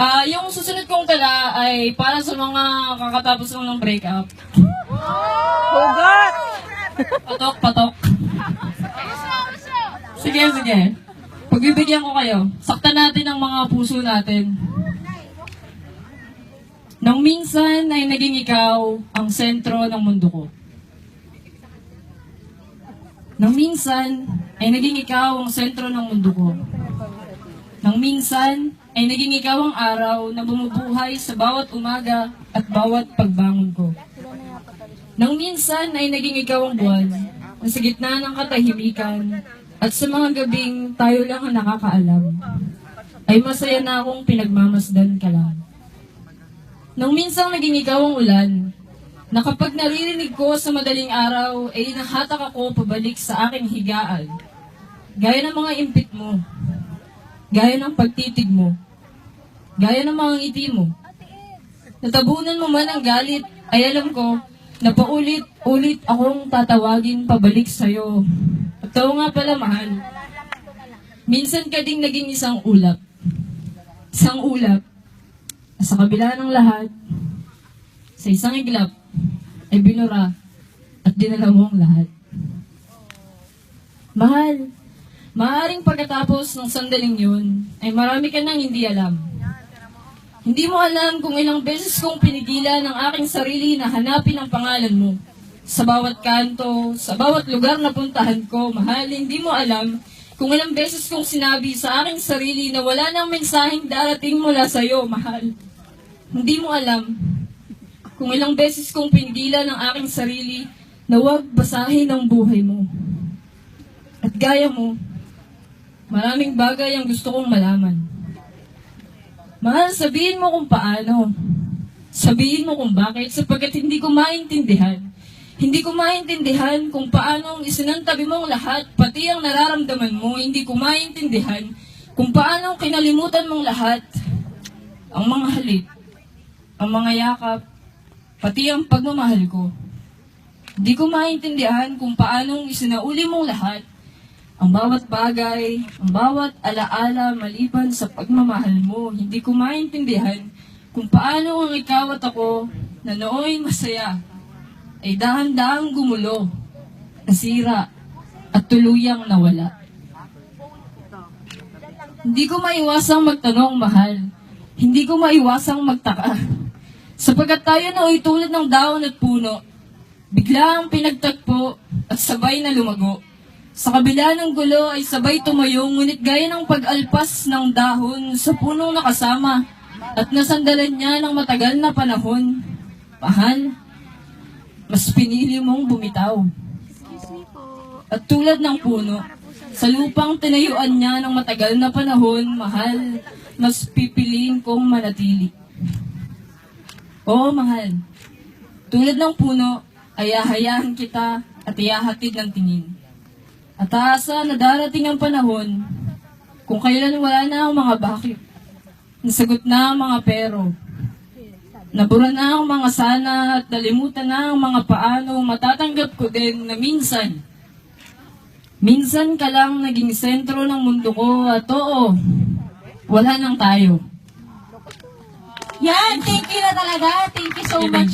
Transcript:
Ah, yung susunod kong tala ay para sa mga kakatapos lang ng breakup. Hugot! Patok, patok. Sige, sige. Pagbibigyan ko kayo. Saktan natin ang mga puso natin. Nang minsan ay naging ikaw ang sentro ng mundo ko. Nang minsan ay naging ikaw ang sentro ng mundo ko. Nang minsan ay naging ikaw ang araw na bumubuhay sa bawat umaga at bawat pagbangon ko. Nang minsan ay naging ikaw ang buwan na sa gitna ng katahimikan at sa mga gabing tayo lang ang nakakaalam, ay masaya na akong pinagmamasdan ka lang. Nang minsan naging ikaw ang ulan, na kapag naririnig ko sa madaling araw, ay nahatak ako pabalik sa aking higaan. Gaya ng mga impit mo, gaya ng pagtitig mo, gaya ng mga ngiti mo. Natabunan mo man ang galit, ay alam ko na paulit-ulit akong tatawagin pabalik sa'yo. At nga pala, mahal. Minsan ka ding naging isang ulap. Isang ulap. Sa kabila ng lahat, sa isang iglap, ay binura at dinala mo ang lahat. Mahal, maaring pagkatapos ng sandaling yun, ay marami ka nang hindi alam. Hindi mo alam kung ilang beses kong pinigilan ang aking sarili na hanapin ang pangalan mo. Sa bawat kanto, sa bawat lugar na puntahan ko, mahal, hindi mo alam kung ilang beses kong sinabi sa aking sarili na wala nang mensaheng darating mula sa iyo, mahal. Hindi mo alam kung ilang beses kong pinigilan ang aking sarili na huwag basahin ang buhay mo. At gaya mo, maraming bagay ang gusto kong malaman. Mahal, sabihin mo kung paano. Sabihin mo kung bakit, sapagkat hindi ko maintindihan. Hindi ko maintindihan kung paano ang isinantabi mong lahat, pati ang nararamdaman mo, hindi ko maintindihan kung paano kinalimutan mong lahat, ang mga halik, ang mga yakap, pati ang pagmamahal ko. Hindi ko maintindihan kung paano isinauli mong lahat, ang bawat bagay, ang bawat alaala maliban sa pagmamahal mo, hindi ko maintindihan kung paano ang ikaw at ako na nooy masaya ay dahan-dahang gumulo, nasira, at tuluyang nawala. Hindi ko maiwasang magtanong, mahal. Hindi ko maiwasang magtaka. Sapagkat tayo na ay tulad ng daon at puno, bigla ang pinagtagpo at sabay na lumago. Sa kabila ng gulo ay sabay tumayo, ngunit gaya ng pag-alpas ng dahon sa punong nakasama at nasandalan niya ng matagal na panahon. Mahal, mas pinili mong bumitaw. At tulad ng puno, sa lupang tinayuan niya ng matagal na panahon, mahal, mas pipiliin kong manatili. Oo, mahal. Tulad ng puno, ay hahayahan kita at ihahatid ng tingin. At aasa na darating ang panahon kung kailan wala na ang mga bakit. Nasagot na ang mga pero. Nabura na ang mga sana at nalimutan na ang mga paano matatanggap ko din na minsan. Minsan ka lang naging sentro ng mundo ko at oo, wala nang tayo. Yan! Thank you na talaga. Thank you so much.